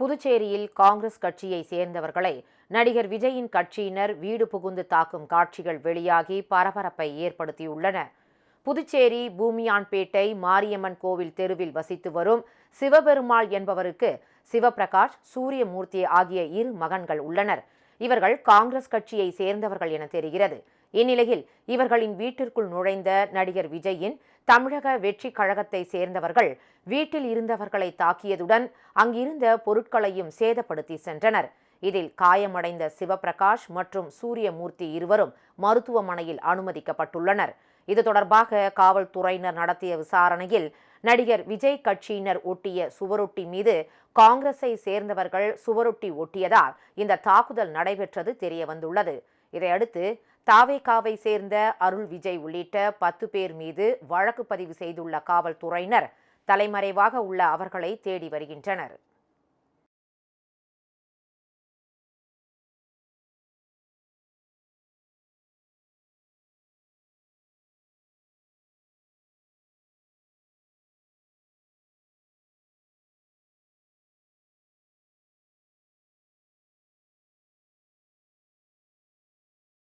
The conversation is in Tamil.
புதுச்சேரியில் காங்கிரஸ் கட்சியை சேர்ந்தவர்களை நடிகர் விஜயின் கட்சியினர் வீடு புகுந்து தாக்கும் காட்சிகள் வெளியாகி பரபரப்பை ஏற்படுத்தியுள்ளன. புதுச்சேரி பூமியான்பேட்டை மாரியம்மன் கோவில் தெருவில் வசித்து வரும் சிவபெருமாள் என்பவருக்கு சிவபிரகாஷ் சூரியமூர்த்தி ஆகிய இரு மகன்கள் உள்ளனர். இவர்கள் காங்கிரஸ் கட்சியை சேர்ந்தவர்கள் என தெரிகிறது. இந்நிலையில் இவர்களின் வீட்டிற்குள் நுழைந்த நடிகர் விஜயின் தமிழக வெற்றி கழகத்தை சேர்ந்தவர்கள் வீட்டில் இருந்தவர்களை தாக்கியதுடன் அங்கிருந்த பொருட்களையும் சேதப்படுத்தி சென்றனர். இதில் காயமடைந்த சிவபிரகாஷ் மற்றும் சூரியமூர்த்தி இருவரும் மருத்துவமனையில் அனுமதிக்கப்பட்டுள்ளனர். இது தொடர்பாக காவல்துறையினர் நடத்திய விசாரணையில் நடிகர் விஜய் கட்சியினர் ஒட்டிய சுவரொட்டி மீது காங்கிரஸை சேர்ந்தவர்கள் சுவரொட்டி ஒட்டியதால் இந்த தாக்குதல் நடைபெற்றது தெரியவந்துள்ளது. இதையடுத்து தாவேகாவை சேர்ந்த அருள் விஜய் உள்ளிட்ட பத்து பேர் மீது வழக்கு பதிவு செய்துள்ள காவல்துறையினர் தலைமறைவாக உள்ள அவர்களை தேடி வருகின்றனர்.